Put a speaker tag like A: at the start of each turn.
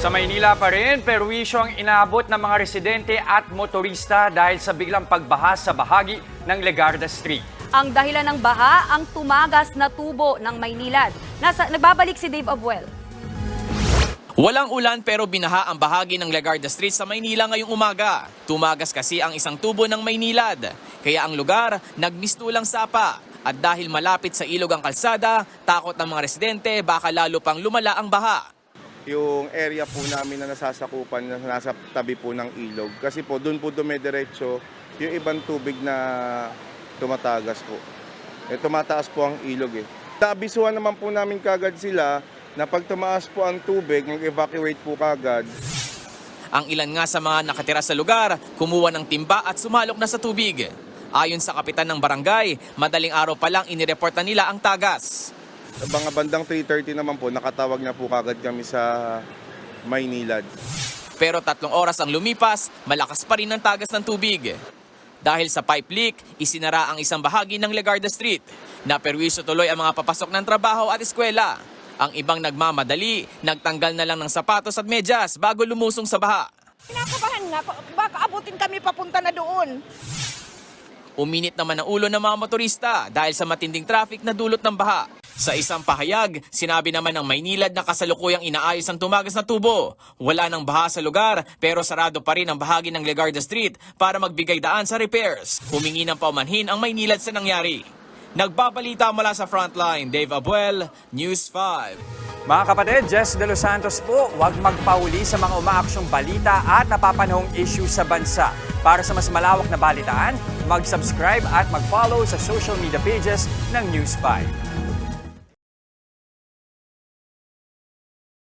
A: Sa Maynila pa rin, perwisyo ang inabot ng mga residente at motorista dahil sa biglang pagbaha sa bahagi ng Legarda Street.
B: Ang dahilan ng baha, ang tumagas na tubo ng Maynilad. Nasa, nagbabalik si Dave Abuel.
C: Walang ulan pero binaha ang bahagi ng Legarda Street sa Maynila ngayong umaga. Tumagas kasi ang isang tubo ng Maynilad. Kaya ang lugar nagmistulang sapa. At dahil malapit sa ilog ang kalsada, takot ng mga residente baka lalo pang lumala ang baha.
D: Yung area po namin na nasasakupan na nasa tabi po ng ilog. Kasi po doon po dumidiretso yung ibang tubig na tumatagas po. Eh, tumataas po ang ilog eh. Naabisuhan naman po namin kagad sila na pag tumaas po ang tubig, mag-evacuate po kagad.
C: Ang ilan nga sa mga nakatira sa lugar, kumuha ng timba at sumalok na sa tubig. Ayon sa kapitan ng barangay, madaling araw pa lang inireport na nila ang tagas.
D: Sa mga bandang 3.30 naman po, nakatawag na po kagad kami sa Maynilad.
C: Pero tatlong oras ang lumipas, malakas pa rin ang tagas ng tubig. Dahil sa pipe leak, isinara ang isang bahagi ng Legarda Street. Naperwiso tuloy ang mga papasok ng trabaho at eskwela. Ang ibang nagmamadali, nagtanggal na lang ng sapatos at medyas bago lumusong sa baha.
E: Kinakabahan nga, baka abutin kami papunta na doon.
C: Uminit naman ang ulo ng mga motorista dahil sa matinding traffic na dulot ng baha. Sa isang pahayag, sinabi naman ng Maynilad na kasalukuyang inaayos ang tumagas na tubo. Wala nang baha sa lugar pero sarado pa rin ang bahagi ng Legarda Street para magbigay daan sa repairs. Humingi ng paumanhin ang Maynilad sa nangyari. Nagbabalita mula sa frontline, Dave Abuel, News 5.
A: Mga kapatid, Jess De Los Santos po, huwag magpauli sa mga umaaksyong balita at napapanahong issue sa bansa. Para sa mas malawak na balitaan, mag-subscribe at mag-follow sa social media pages ng News 5.